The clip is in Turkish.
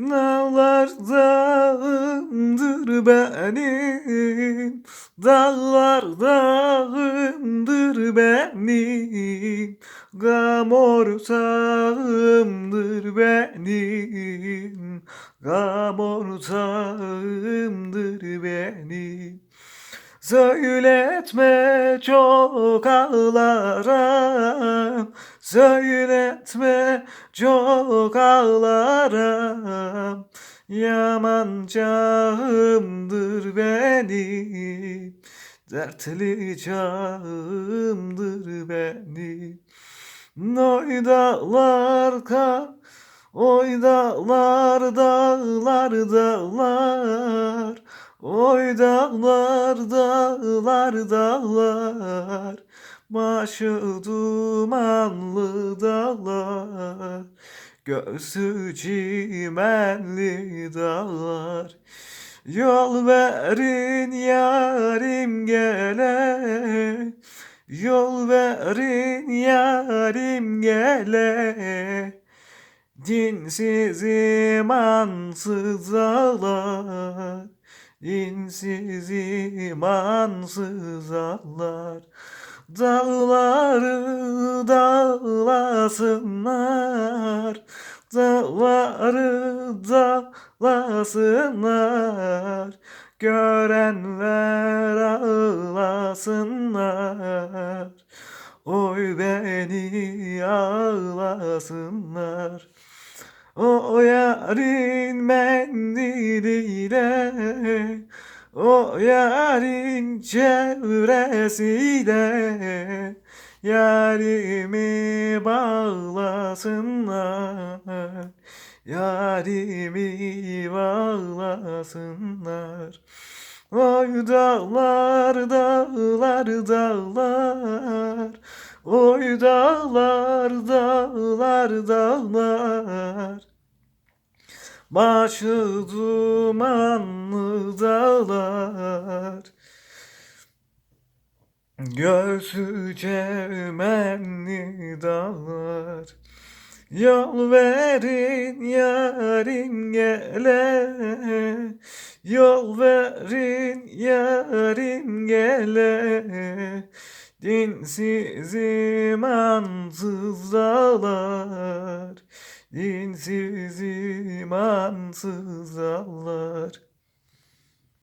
Dağlar dağımdır benim. Dağlar dağımdır benim. Gam ortağımdır benim. Gam ortağımdır benim. Söyletme çok ağlarım Söyletme çok ağlarım. Yaman canımdır benim. Dertli canımdır benim. Oy dağlar kar Oy dağlar dağlar dağlar. Oy dağlar dağlar dağlar Başı dumanlı dağlar Göğsü çimenli dağlar. Yol verin yarim gele Yol verin yarim gele. Dinsiz imansız ağlar Dinsiz imansız ağlar Dağları dağlasınlar Dağları dağlasınlar Görenler ağlasınlar Oy beni ağlasınlar. O yarın mendiliyle O yarın çevresiyle Yarimi bağlasınlar. Yarimi bağlasınlar. Oy dağlar dağlar dağlar. Oy dağlar dağlar dağlar Başı dumanlı dağlar. Göğsü çemenli dağlar. Yol verin yarim gele. Yol verin yarim gele. Dinsiz imansız dağlar Dinsiz imansız dağlar